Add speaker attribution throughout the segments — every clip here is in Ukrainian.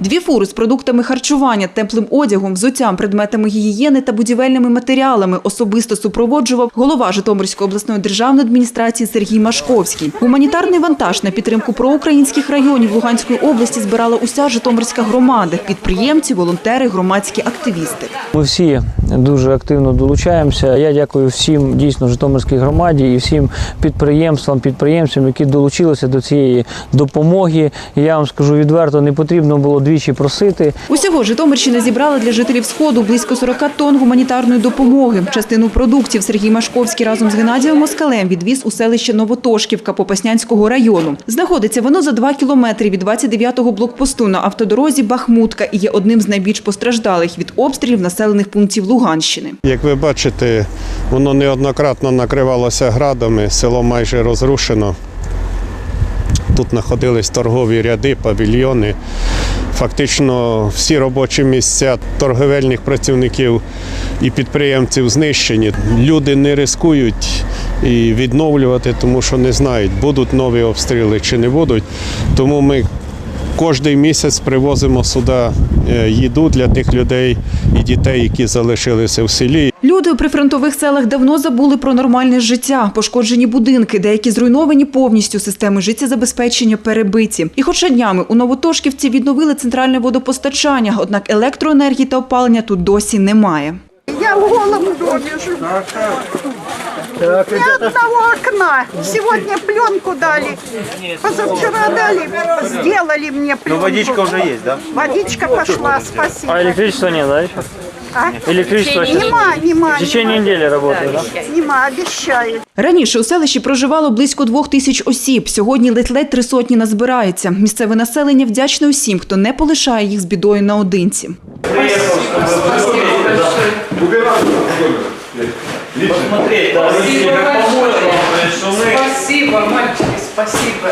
Speaker 1: Дві фури з продуктами харчування, теплим одягом, взуттям, предметами гігієни та будівельними матеріалами особисто супроводжував голова Житомирської обласної державної адміністрації Сергій Машковський. Гуманітарний вантаж на підтримку проукраїнських районів Луганської області збирала уся Житомирська громада, підприємці, волонтери, громадські активісти.
Speaker 2: Ми всі дуже активно долучаємося. Я дякую всім дійсно Житомирській громаді і всім підприємствам, підприємцям, які долучилися до цієї допомоги. Я вам скажу відверто, не потрібно було двічі просити.
Speaker 1: Усього Житомирщина зібрала для жителів Сходу близько 40 тонн гуманітарної допомоги. Частину продуктів Сергій Машковський разом з Геннадієм Москалем відвіз у селище Новотошківка Попаснянського району. Знаходиться воно за 2 кілометри від 29-го блокпосту на автодорозі Бахмутка і є одним з найбільш постраждалих від обстрілів населених пунктів Луганщини.
Speaker 3: Як ви бачите, воно неоднократно накривалося градами, село майже розрушено. Тут знаходились торгові ряди, павільйони. Фактично всі робочі місця торговельних працівників і підприємців знищені. Люди не рискують і відновлювати, тому що не знають, будуть нові обстріли чи не будуть. Тому ми кожен місяць привозимо сюди е, їду для тих людей і дітей, які залишилися в селі.
Speaker 1: Люди у прифронтових селах давно забули про нормальне життя. Пошкоджені будинки, деякі зруйновані повністю, системи життєзабезпечення перебиті. І хоча днями у Новотошківці відновили центральне водопостачання, однак електроенергії та опалення тут досі немає.
Speaker 4: Я в голом доме живу. Ни одного окна. Сегодня пленку дали. Позавчера дали, сделали мне пленку.
Speaker 5: Ну, водичка уже есть, да?
Speaker 4: Водичка пошла, спасибо.
Speaker 2: А электричества нет, да, еще?
Speaker 4: А?
Speaker 2: Электричество
Speaker 4: Нема, нема,
Speaker 2: в течение
Speaker 4: нема.
Speaker 2: недели работает, да?
Speaker 4: Нема, обещают.
Speaker 1: Раніше у селищі проживало близько двох тисяч осіб. Сьогодні ледь-ледь три сотні назбирається. Місцеве населення вдячне усім, хто не полишає їх з бідою наодинці.
Speaker 6: Спасибо, мальчики, спасибо.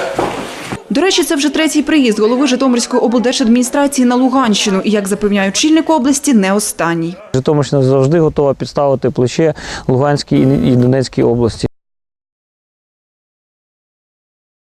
Speaker 1: До речі, це вже третій приїзд голови Житомирської облдержадміністрації на Луганщину. І, як запевняють чільник області, не останній.
Speaker 2: Житомирщина завжди готова підставити плече Луганській і Донецькій області.